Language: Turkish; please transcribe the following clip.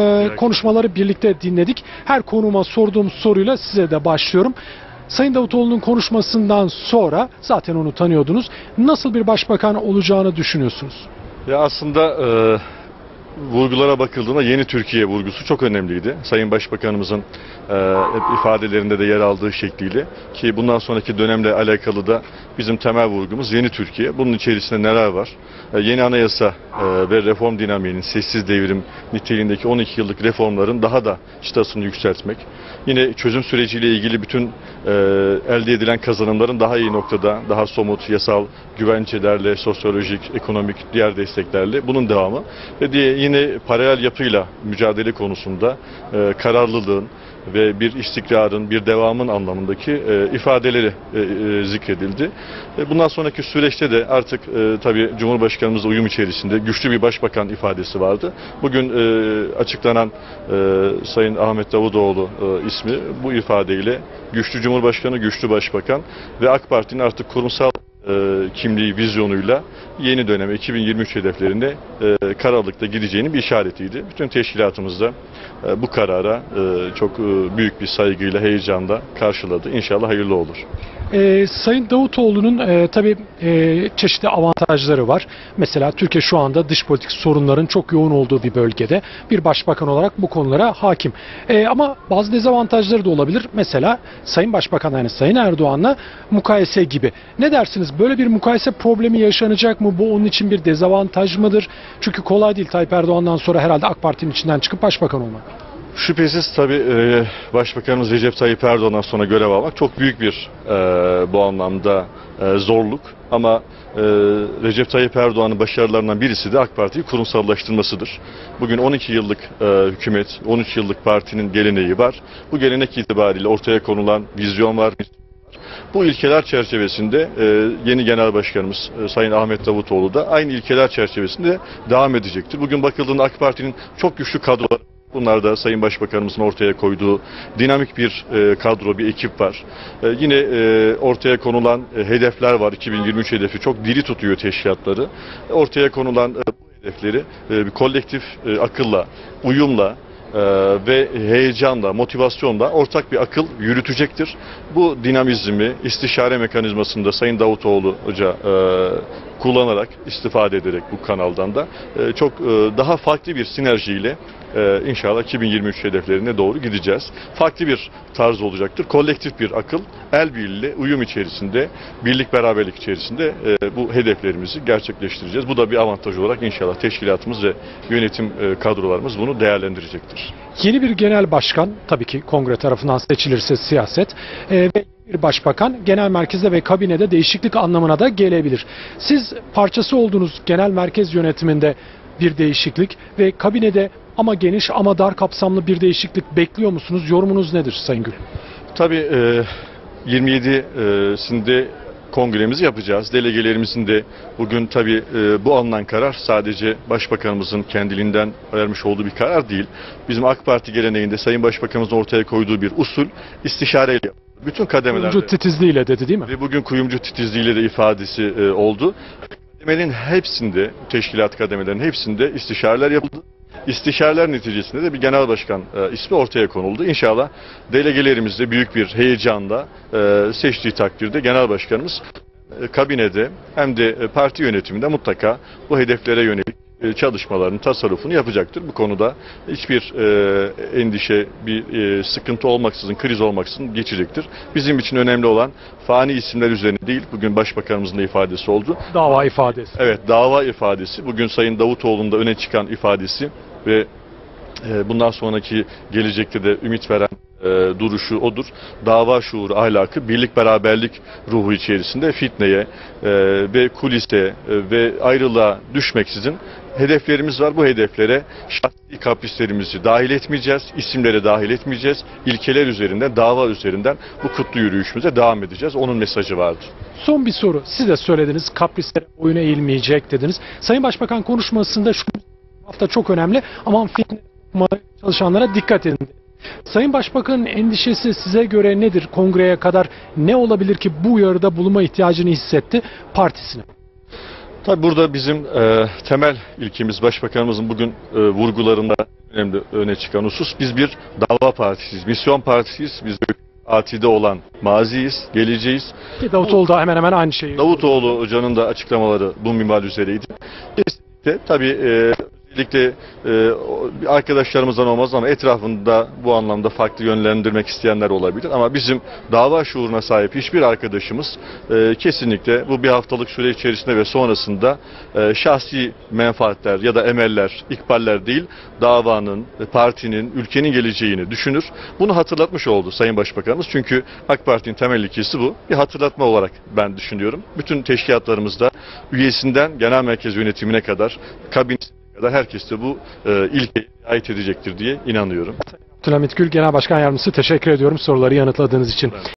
Ee, konuşmaları birlikte dinledik. Her konuma sorduğum soruyla size de başlıyorum. Sayın Davutoğlu'nun konuşmasından sonra zaten onu tanıyordunuz. Nasıl bir başbakan olacağını düşünüyorsunuz? Ya aslında e, vurgulara bakıldığında yeni Türkiye vurgusu çok önemliydi. Sayın Başbakanımızın e, hep ifadelerinde de yer aldığı şekliyle ki bundan sonraki dönemle alakalı da bizim temel vurgumuz yeni Türkiye. Bunun içerisinde neler var? E, yeni anayasa e, ve reform dinamiğinin sessiz devrim niteliğindeki 12 yıllık reformların daha da çıtasını yükseltmek. Yine çözüm süreciyle ilgili bütün e, elde edilen kazanımların daha iyi noktada, daha somut, yasal güvencelerle, sosyolojik, ekonomik, diğer desteklerle bunun devamı. Ve diye yine paralel yapıyla mücadele konusunda kararlılığın ve bir istikrarın, bir devamın anlamındaki e, ifadeleri e, e, zikredildi. E, bundan sonraki süreçte de artık e, tabii Cumhurbaşkanımızla uyum içerisinde güçlü bir başbakan ifadesi vardı. Bugün e, açıklanan e, Sayın Ahmet Davutoğlu e, ismi bu ifadeyle güçlü Cumhurbaşkanı, güçlü başbakan ve AK Parti'nin artık kurumsal kimliği, vizyonuyla yeni döneme 2023 hedeflerine e, kararlılıkta gideceğinin bir işaretiydi. Bütün teşkilatımızda e, bu karara e, çok e, büyük bir saygıyla, heyecanla karşıladı. İnşallah hayırlı olur. Ee, Sayın Davutoğlu'nun e, tabii e, çeşitli avantajları var. Mesela Türkiye şu anda dış politik sorunların çok yoğun olduğu bir bölgede bir başbakan olarak bu konulara hakim. E, ama bazı dezavantajları da olabilir. Mesela Sayın Başbakan yani Sayın Erdoğan'la mukayese gibi. Ne dersiniz? Böyle bir mukayese problemi yaşanacak mı? Bu onun için bir dezavantaj mıdır? Çünkü kolay değil Tayyip Erdoğan'dan sonra herhalde AK Parti'nin içinden çıkıp başbakan olmak. Şüphesiz tabii e, Başbakanımız Recep Tayyip Erdoğan'dan sonra görev almak çok büyük bir e, bu anlamda e, zorluk. Ama e, Recep Tayyip Erdoğan'ın başarılarından birisi de AK Parti'yi kurumsallaştırmasıdır. Bugün 12 yıllık e, hükümet, 13 yıllık partinin geleneği var. Bu gelenek itibariyle ortaya konulan vizyon var, bu ilkeler çerçevesinde e, yeni Genel Başkanımız e, Sayın Ahmet Davutoğlu da aynı ilkeler çerçevesinde devam edecektir. Bugün bakıldığında AK Parti'nin çok güçlü kadroları Bunlar da Sayın Başbakanımızın ortaya koyduğu dinamik bir e, kadro, bir ekip var. E, yine e, ortaya konulan e, hedefler var. 2023 hedefi çok diri tutuyor teşkilatları. Ortaya konulan e, bu hedefleri e, bir kolektif e, akılla, uyumla, e, ve heyecanla, motivasyonla ortak bir akıl yürütecektir. Bu dinamizmi istişare mekanizmasında Sayın Davutoğlu Hoca e, kullanarak, istifade ederek bu kanaldan da e, çok e, daha farklı bir sinerjiyle e, inşallah 2023 hedeflerine doğru gideceğiz. Farklı bir tarz olacaktır. Kolektif bir akıl, el birliğiyle, uyum içerisinde, birlik beraberlik içerisinde e, bu hedeflerimizi gerçekleştireceğiz. Bu da bir avantaj olarak inşallah teşkilatımız ve yönetim e, kadrolarımız bunu değerlendirecektir. Yeni bir genel başkan tabii ki kongre tarafından seçilirse siyaset e, ve bir başbakan genel merkezde ve kabinede değişiklik anlamına da gelebilir. Siz parçası olduğunuz genel merkez yönetiminde bir değişiklik ve kabinede ama geniş ama dar kapsamlı bir değişiklik bekliyor musunuz? Yorumunuz nedir Sayın Gül? Tabii e, 27'sinde kongremizi yapacağız. Delegelerimizin de bugün tabii e, bu alınan karar sadece Başbakanımızın kendiliğinden vermiş olduğu bir karar değil. Bizim AK Parti geleneğinde Sayın Başbakanımızın ortaya koyduğu bir usul istişareyle bütün kademelerde. Kuyumcu titizliğiyle dedi değil mi? Ve bugün kuyumcu titizliğiyle de ifadesi e, oldu. Kademelerin hepsinde, teşkilat kademelerinin hepsinde istişareler yapıldı. İstişareler neticesinde de bir genel başkan e, ismi ortaya konuldu. İnşallah delegelerimiz de büyük bir heyecanla e, seçtiği takdirde genel başkanımız e, kabinede hem de e, parti yönetiminde mutlaka bu hedeflere yönelik e, çalışmaların tasarrufunu yapacaktır. Bu konuda hiçbir e, endişe, bir e, sıkıntı olmaksızın, kriz olmaksızın geçecektir. Bizim için önemli olan fani isimler üzerine değil, bugün Başbakanımızın da ifadesi oldu. Dava ifadesi. Evet, dava ifadesi, bugün Sayın Davutoğlu'nun da öne çıkan ifadesi ve e, bundan sonraki gelecekte de ümit veren e, duruşu odur. Dava şuuru, ahlakı, birlik beraberlik ruhu içerisinde fitneye e, ve kulise e, ve ayrılığa düşmeksizin hedeflerimiz var. Bu hedeflere şahsi kaprislerimizi dahil etmeyeceğiz, isimlere dahil etmeyeceğiz. İlkeler üzerinden, dava üzerinden bu kutlu yürüyüşümüze devam edeceğiz. Onun mesajı vardı. Son bir soru. Siz de söylediniz kaprislere boyun eğilmeyecek dediniz. Sayın Başbakan konuşmasında şu hafta çok önemli. Aman fitne çalışanlara dikkat edin. Sayın Başbakan'ın endişesi size göre nedir? Kongreye kadar ne olabilir ki bu uyarıda bulunma ihtiyacını hissetti partisine? Tabii burada bizim e, temel ilkemiz Başbakanımızın bugün e, vurgularında önemli öne çıkan husus biz bir dava partisiyiz, misyon partisiyiz. Biz atide olan maziyiz, geleceğiz. Ki Davutoğlu da hemen hemen aynı şeyi. Davutoğlu hocanın da açıklamaları bu minval üzereydi. Kesinlikle tabii e, e, o- arkadaşlarımızdan olmaz ama etrafında bu anlamda farklı yönlendirmek isteyenler olabilir. Ama bizim dava şuuruna sahip hiçbir arkadaşımız e, kesinlikle bu bir haftalık süre içerisinde ve sonrasında e, şahsi menfaatler ya da emeller, ikballer değil davanın, partinin, ülkenin geleceğini düşünür. Bunu hatırlatmış oldu Sayın Başbakanımız. Çünkü AK Parti'nin temel ilkesi bu. Bir hatırlatma olarak ben düşünüyorum. Bütün teşkilatlarımızda üyesinden genel merkez yönetimine kadar, kabinesine kadar herkes de bu e, ilkeye ait edecektir diye inanıyorum. Abdülhamit Gül Genel Başkan Yardımcısı teşekkür ediyorum soruları yanıtladığınız için.